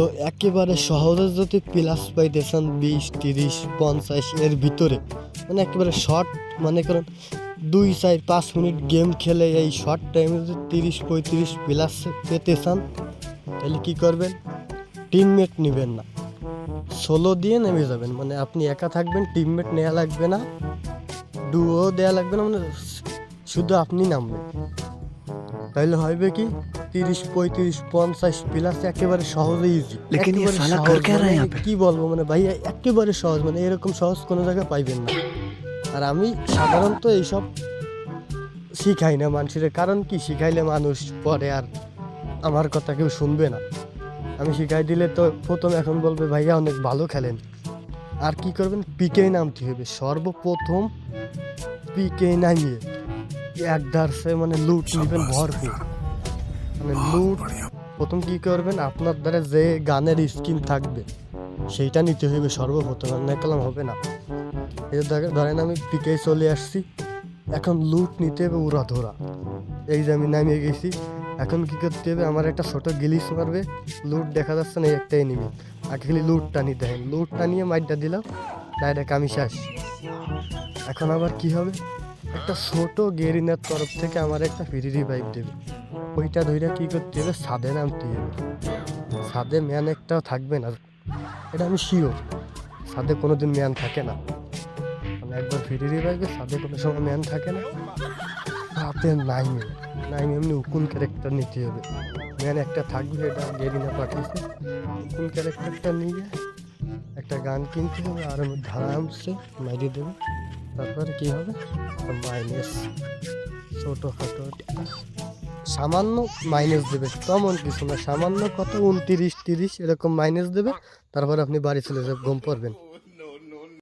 তো একেবারে সহজে যদি প্লাস পাইতে চান বিশ, তিরিশ, পঞ্চাশ এর ভিতরে মানে একেবারে শর্ট মানে কারণ দুই, চার, পাঁচ মিনিট গেম খেলে এই শর্ট টাইমে যদি তিরিশ, পঁয়ত্রিশ প্লাস পেতে চান, তাহলে কী করবেন? টিমমেট নেবেন না। সোলো দিয়ে নেমে যাবেন। মানে আপনি একা থাকবেন টিমমেট নেওয়া লাগবে না। ডুও দেওয়া লাগবে না মানে শুধু আপনি নামবেন। তাইলে হবে কি? তিরিশ পঁয়ত্রিশ পঞ্চাশ প্লাস একেবারে সহজে ইজি মানে কি বলব মানে ভাই একেবারে সহজ মানে এরকম সহজ কোনো জায়গায় পাইবেন না। আর আমি সাধারণত এইসব শিখাই না মানুষের কারণ কি? শিখাইলে মানুষ পরে আর আমার কথা কেউ শুনবে না। আমি শিখাই দিলে তো প্রথম এখন বলবে ভাইয়া অনেক ভালো খেলেন। আর কি করবেন? পিকে নামতে হবে সর্বপ্রথম পিকে নামিয়ে এক দার্সে মানে লুট নেবেন ভরপুর। মানে লুট প্রথম কি করবেন? আপনার দ্বারা যে গানের স্কিন থাকবে সেইটা নিতে হবে সর্বপ্রথম। আর না কালাম হবে না। এই ধরেন আমি পিকে চলে আসছি। এখন লুট নিতে হবে উড়া ধরা। এই যে আমি নামিয়ে গেছি। এখন কি করতে হবে? আমার একটা ছোট গিলিস মারবে। লুট দেখা যাচ্ছে না এই একটা এনিমি আগে খালি লুটটা নিতে হয়। লুটটা নিয়ে মাইটটা দিলাম। ডাইরেক্ট আমি শেষ। এখন আবার কি হবে? একটা ছোট গেরিনার তরফ থেকে আমার একটা ফ্রি বাইক দেবে। ওইটা ধইরা কি করতে হবে? ছাদে নামতে হবে। ছাদে ম্যান একটাও থাকবে না। এটা আমি শিওর ছাদে কোনোদিন ম্যান থাকে না। মানে একবার ফ্রি রিভাইভে ছাদে কোনো সময় ম্যান থাকে না। রাতে নাইমে। নাইমে এমনি উকুন ক্যারেক্টার নিতে হবে। ম্যান একটা থাকবে, এটা গেরিনা পাঠিয়েছে। উকুন ক্যারেক্টারটা নিয়ে একটা গান কিনতে হবে, আর আমি ধারামসে মাইরে দেবে। তারপরে কী হবে? মাইনাস ছোটো খাটো সামান্য মাইনাস দেবে তেমন কিছু না, সামান্য কত? উনতিরিশ, তিরিশ, এরকম মাইনাস দেবে। তারপর আপনি বাড়ি চলে যাবেন, ঘুম পড়বেন।